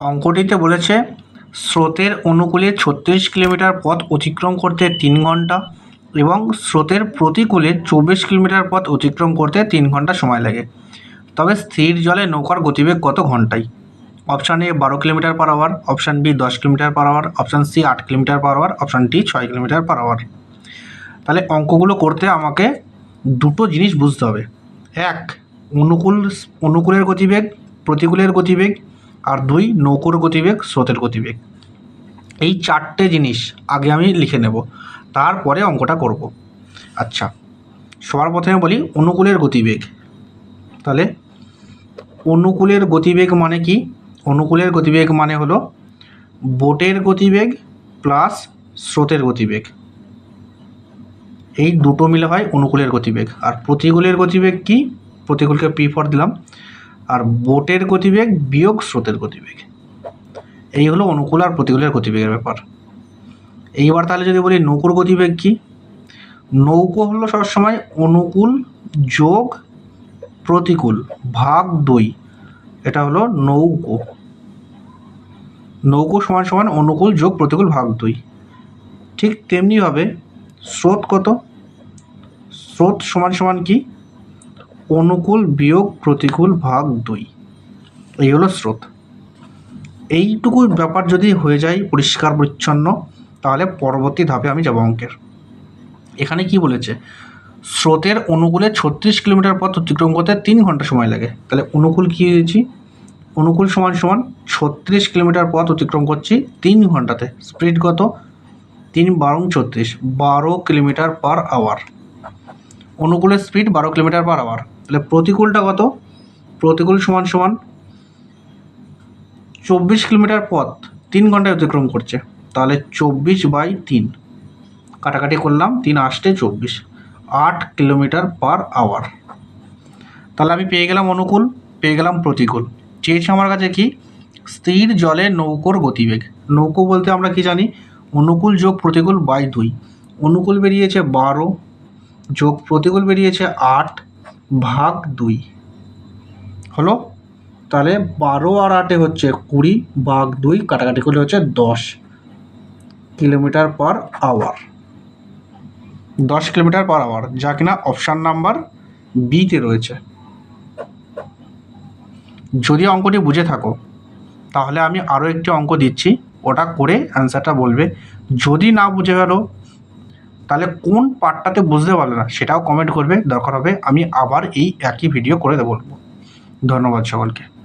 অঙ্কটিতে বলেছে, স্রোতের অনুকূলে ছত্রিশ কিলোমিটার পথ অতিক্রম করতে তিন ঘণ্টা এবং স্রোতের প্রতিকূলে চব্বিশ কিলোমিটার পথ অতিক্রম করতে তিন ঘণ্টা সময় লাগে। তবে স্থির জলে নৌকার গতিবেগ কত ঘন্টায়? অপশান এ, বারো kilometre per hour option B, দশ kilometre per hour option C, আট kilometre per hour option D, ছয় কিলোমিটার পার আওয়ার তাহলে অঙ্কগুলো করতে আমাকে দুটো জিনিস বুঝতে হবে। এক, অনুকূল, অনুকূলের গতিবেগ, প্রতিকূলের গতিবেগ আর দুই, নৌকোর গতিবেগ, স্রোতের গতিবেগ। এই চারটে জিনিস আগে আমি লিখে নেব, তারপরে অঙ্কটা করব। আচ্ছা সবার প্রথমে বলি অনুকূলের গতিবেগ। তাহলে অনুকূলের গতিবেগ মানে কি? অনুকূলের গতিবেগ মানে হলো বোটের গতিবেগ প্লাস স্রোতের গতিবেগ। এই দুটো মিলে হয় অনুকূলের গতিবেগ। আর প্রতিকূলের গতিবেগ কি? প্রতিকূলকে পি ফর দিলাম। আর বোটের গতিবেগ বিয়োগ স্রোতের গতিবেগ। এই হলো অনুকূল আর প্রতিকূলের গতিবেগের ব্যাপার। এইবার তাহলে যদি বলি নৌকোর গতিবেগ কি? নৌকো হলো সবসময় অনুকূল যোগ প্রতিকূল ভাগ দুই। এটা হলো নৌকো। নৌকো সমান সমান অনুকূল যোগ প্রতিকূল ভাগ দুই। ঠিক তেমনিভাবে স্রোত কত? স্রোত সমান সমান কি? অনুকূল, বিয়োগ, প্রতিকূল, ভাগ দুই। এই হলো স্রোত। এইটুকু ব্যাপার যদি হয়ে যায় পরিষ্কার, পরিচ্ছন্ন, তাহলে পরবর্তী ধাপে আমি যাব অঙ্কের। এখানে কি বলেছে? স্রোতের অনুকূলে ছত্রিশ কিলোমিটার পথ অতিক্রম করতে তিন ঘণ্টা সময় লাগে। তাহলে অনুকূল কী হয়েছি? অনুকূল সমান সমান ছত্রিশ কিলোমিটার পথ অতিক্রম করছি তিন ঘন্টাতে। স্পিড কত? তিন বারো ছত্রিশ, বারো কিলোমিটার পার আওয়ার। অনুকূলের স্পিড বারো কিলোমিটার পার আওয়ার। তাহলে প্রতিকূলটা কত? প্রতিকূল সমান সমান চব্বিশ কিলোমিটার পথ তিন ঘন্টায় অতিক্রম করছে। তাহলে চব্বিশ বাই তিন। কাটাকাটি করলাম, তিন আষ্টে চব্বিশ। আট কিলোমিটার পার আওয়ার। তাহলে আমি পেয়ে গেলাম অনুকূল, পেয়ে গেলাম প্রতিকূল। চেয়েছে আমার কাছে কি? স্থির জলে নৌকোর গতিবেগ। নৌকো বলতে আমরা কি জানি? অনুকূল যোগ প্রতিকূল বাই দুই। অনুকূল বেরিয়েছে বারো, যোগ প্রতিকূল বেরিয়েছে আট ভাগ দুই। হলো? তাহলে বারো আর আটে হচ্ছে কুড়ি, ভাগ দুই কাটাকাটি করলে হচ্ছে দশ কিলোমিটার পার আওয়ার। দশ কিলোমিটার পার আওয়ার, যা কিনা অপশান নাম্বার বিতে রয়েছে। যদি অঙ্কটি বুঝে থাকো, তাহলে আমি আরও একটি অঙ্ক দিচ্ছি, ওটা করে অ্যান্সারটা বলবে। যদি না বুঝে গেলো তাহলে কোন পার্টটাতে বুঝতে পারলে না, সেটাও কমেন্ট করবে, দরকার হবে, আমি আবার এই একই ভিডিও করে দেবো। ধন্যবাদ সকলকে।